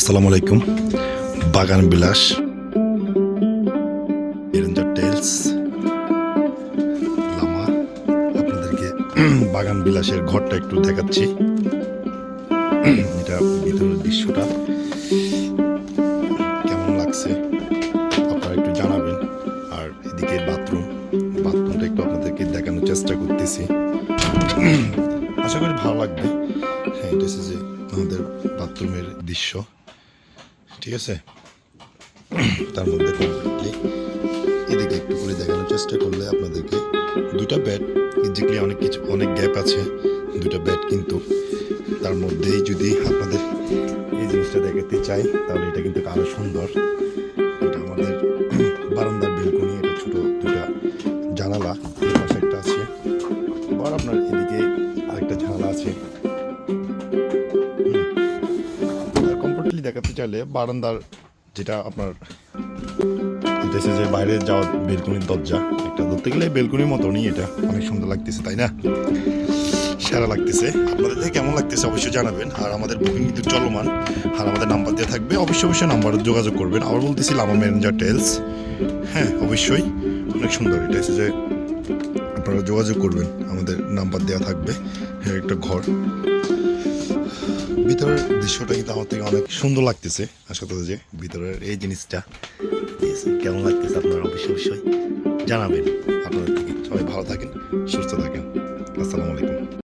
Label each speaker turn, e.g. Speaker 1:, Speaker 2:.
Speaker 1: আসসালামু আলাইকুম। বাগান বিলাস এরেঞ্জার টেলস আপনাদেরকে বাগান বিলাসের ঘরটা একটু দেখাচ্ছি। এটা ভিতরের দৃশ্যটা। কেমন লাগছে? আপনারা একটু জানাবেন। আর এদিকে বাথরুম বাথরুমটা একটু আপনাদেরকে দেখানোর চেষ্টা করতেছি। আশা করি ভালো লাগবে। হ্যাঁ এটা হচ্ছে যে আমাদের বাথরুমের দৃশ্য। ঠিক আছে? তার মধ্যে কমপ্লিটলি এদিকে একটু করে দেখানোর চেষ্টা করলে আপনাদেরকে দুটা ব্যাট যেগুলি অনেক কিছু, অনেক গ্যাপ আছে। দুটা ব্যাট কিন্তু তার মধ্যেই যদি আপনাদের এই জিনিসটা দেখাতে চাই, তাহলে এটা কিন্তু আরও সুন্দর। কমফোর্টলি দেখাতে চাইলে বারান্দার যেটা আপনার হচ্ছে যে বাইরে যাওয়ার বেলকুনির দরজা, একটা ধরতে গেলে বেলকনির মতনই এটা। অনেক সুন্দর লাগতেছে, তাই না? সেরা লাগতেছে। আপনাদের কেমন লাগতেছে অবশ্যই জানাবেন। আর আমাদের বুকিং কিন্তু চলমান। আর আমাদের নাম্বার দেওয়া থাকবে। অবশ্যই অবশ্যই নাম্বার যোগাযোগ করবেন। আবার বলতেছিলাম আমার ম্যানেজার টেলস হ্যাঁ অবশ্যই। অনেক সুন্দর। এটা হচ্ছে যে আপনারা যোগাযোগ করবেন। আমাদের নাম্বার দেওয়া থাকবে। হ্যাঁ একটা ঘর। ভিতরের দৃশ্যটা কিন্তু আমার থেকে অনেক সুন্দর লাগতেছে। আশা করি যে ভিতরের এই জিনিসটা কেমন লাগতেছে আপনারা অবশ্যই অবশ্যই জানাবেন। আপনাদের থেকে সবাই ভালো থাকেন, সুস্থ থাকেন।